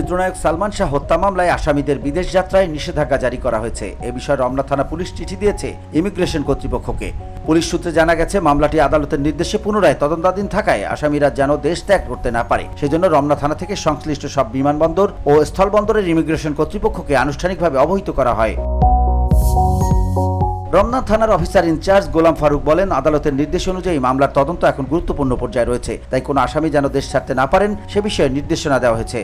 চিত্রনায়ক সালমান শাহ হত্যা মামলায় আসামিদের বিদেশ যাত্রায় নিষেধাজ্ঞা জারি করা হয়েছে। এ বিষয়ে রমনা থানা পুলিশ চিঠি দিয়েছে ইমিগ্রেশন কর্তৃপক্ষকে। পুলিশ সূত্রে জানা গেছে, মামলাটি আদালতের নির্দেশে পুনরায় তদন্তাধীন থাকায় আসামিরা যেন দেশ ত্যাগ করতে না পারে। সেজন্য রমনা থানা থেকে সংশ্লিষ্ট সব বিমানবন্দর ও স্থলবন্দরের ইমিগ্রেশন কর্তৃপক্ষকে আনুষ্ঠানিকভাবে অবহিত করা হয়। রমনা থানার অফিসার ইনচার্জ গোলাম ফারুক বলেন, আদালতের নির্দেশ অনুযায়ী মামলার তদন্ত এখন গুরুত্বপূর্ণ পর্যায়ে রয়েছে। তাই কোনো আসামি যেন দেশ ছাড়তে না পারেন, সে বিষয়ে নির্দেশনা দেওয়া হয়েছে।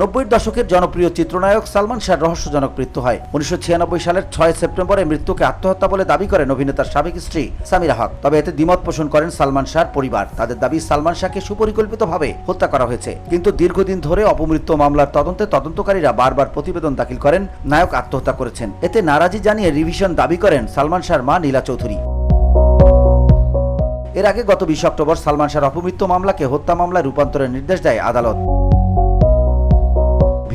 নব্বইয়ের দশকের জনপ্রিয় চিত্রনায়ক সালমান শাহর রহস্যজনক মৃত্যু হয়। উনিশশো ছিয়ানব্বই সালের ছয় সেপ্টেম্বরে মৃত্যুকে আত্মহত্যা বলে দাবি করেন অভিনেতার সাবেক স্ত্রী সামিরা হক। তবে এতে দ্বিমত পোষণ করেন সালমান শাহর পরিবার। তাদের দাবি, সালমান শাহকে সুপরিকল্পিতভাবে হত্যা করা হয়েছে। কিন্তু দীর্ঘদিন ধরে অপমৃত্যু মামলার তদন্তে তদন্তকারীরা বারবার প্রতিবেদন দাখিল করেন। নায়ক আত্মহত্যা করেছেন। এতে নারাজি জানিয়ে রিভিশন দাবি করেন সালমান শাহর মা নীলা চৌধুরী। এর আগে গত বিশ অক্টোবর সালমান শাহর অপমৃত্যু মামলাকে হত্যা মামলায় রূপান্তরের নির্দেশ দেয় আদালত।